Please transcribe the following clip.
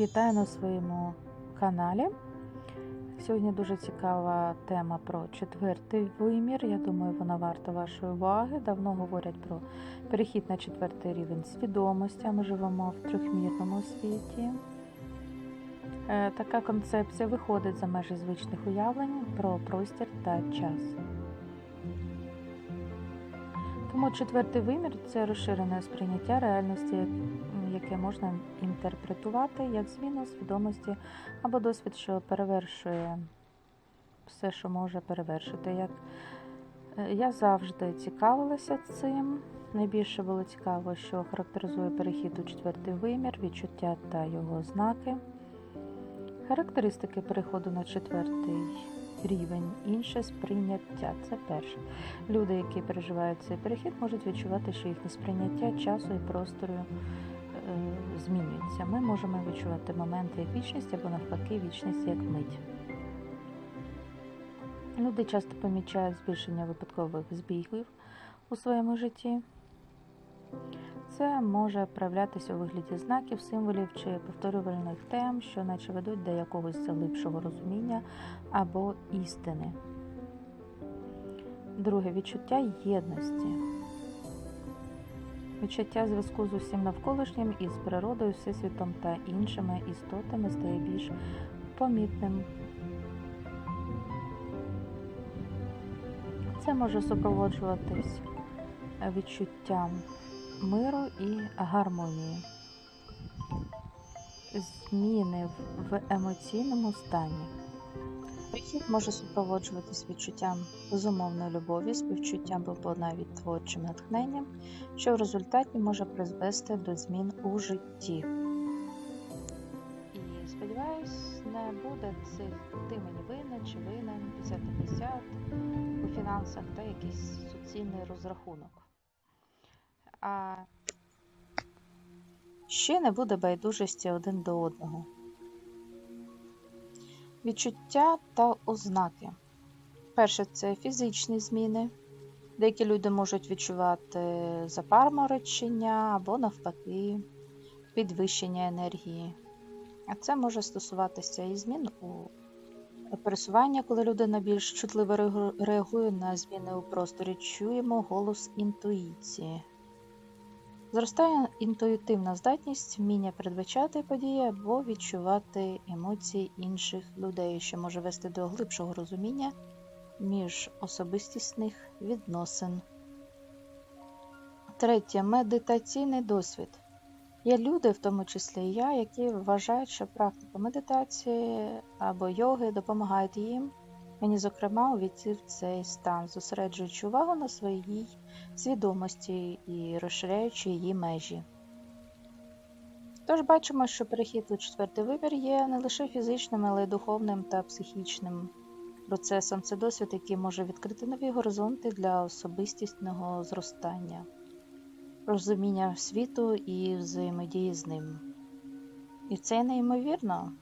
Вітаю на своєму каналі. Сьогодні дуже цікава тема про четвертий вимір. Я думаю, вона варта вашої уваги. Давно говорять про перехід на четвертий рівень свідомості. Ми живемо в трьохмірному світі. Е, Така концепція виходить за межі звичних уявлень про простір та час. Тому четвертий вимір це розширене сприйняття реальності, яке можна інтерпретувати як зміну свідомості або досвід, що перевершує все, що може перевершити. Як е, я завжди цікавилася цим. Найбільше було цікаво, що характеризує перехід у четвертий вимір, відчуття та його знаки. Характеристики переходу на четвертий рівень, інше сприйняття. Це перше. Люди, які переживають цей перехід, можуть відчувати, що їхнє сприйняття часу і простору е, змінюється. Ми можемо відчувати моменти як вічність або навпаки вічність як мить. Люди часто помічають збільшення випадкових збігів у своєму житті. Це може проявлятися у вигляді знаків, символів чи повторювальних тем, що наче ведуть до якогось глибшого розуміння або істини. Друге відчуття єдності. Відчуття зв'язку з усім навколишнім із природою, всесвітом та іншими істотами стає більш помітним. Це може супроводжуватись відчуттям миру і гармонії, зміни в- емоційному стані. Прихід може супроводжуватись відчуттям безумовної любові, співчуттям або навіть творчим натхненням, що в результаті може призвести до змін у житті. І сподіваюсь, не буде цих ти мені винен чи винен 50 на 50 у фінансах та якийсь суцільний розрахунок. А ще не буде байдужості один до одного. Відчуття та ознаки. Перше це фізичні зміни. Деякі люди можуть відчувати запаморочення або, навпаки, підвищення енергії. А це може стосуватися і змін у пересування, коли людина більш чутливо реагує на зміни у просторі. Чуємо голос інтуїції. Зростає інтуїтивна здатність вміння передбачати події або відчувати емоції інших людей, що може вести до глибшого розуміння між особистісних відносин. Третє медитаційний досвід. Є люди, в тому числі і я, які вважають, що практика медитації або йоги допомагають їм, мені, зокрема, увійти в цей стан, зосереджуючи увагу на своїй свідомості і розширяючи її межі. Тож бачимо, що перехід у четвертий вимір є не лише фізичним, але й духовним та психічним процесом. Це досвід, який може відкрити нові горизонти для особистісного зростання, розуміння світу і взаємодії з ним. І це неймовірно.